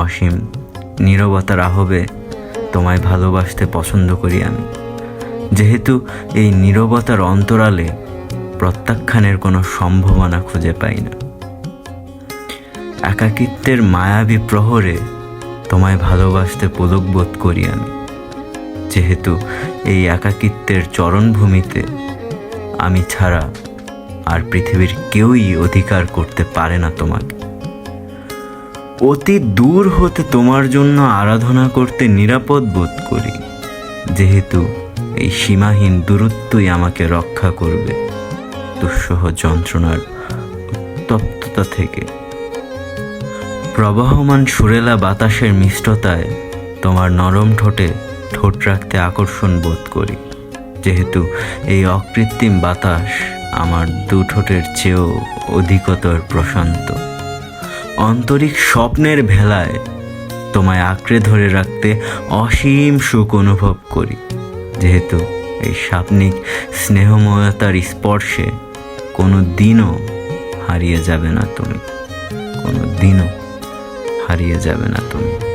অসীম, নীরবতার আহবে তোমায় ভালোবাসতে পছন্দ করি আমি। যেহেতু এই নীরবতার অন্তরালে প্রত্যাখ্যানের কোনো সম্ভাবনা খুঁজে পাই না। একাকিত্বের মায়াবী প্রহরে তোমায় ভালোবাসতে পুলক বোধ করি আমি। যেহেতু এই একাকিত্বের চরণভূমিতে আমি ছাড়া আর পৃথিবীর কেউই অধিকার করতে পারে না তোমাকে। অতি দূর হতে তোমার জন্য আরাধনা করতে নিরাপদ বোধ করি। যেহেতু এই সীমাহীন দূরত্বই আমাকে রক্ষা করবে দুঃসহ যন্ত্রণার উত্তপ্ততা থেকে। প্রবাহমান সুরেলা বাতাসের মিষ্টতায় তোমার নরম ঠোঁটে ঠোঁট রাখতে আকর্ষণ বোধ করি। যেহেতু এই অকৃত্রিম বাতাস আমার দু ঠোঁটের চেয়েও অধিকতর প্রশান্ত। আন্তরিক স্বপ্নের ভেলায় তোমায় আঁকড়ে ধরে রাখতে অসীম সুখ অনুভব করি। যেহেতু এই স্বপ্নিক স্নেহময়তার স্পর্শে কোনো দিনও হারিয়ে যাবে না তুমি। কোনো দিনও হারিয়ে যাবে না তুমি।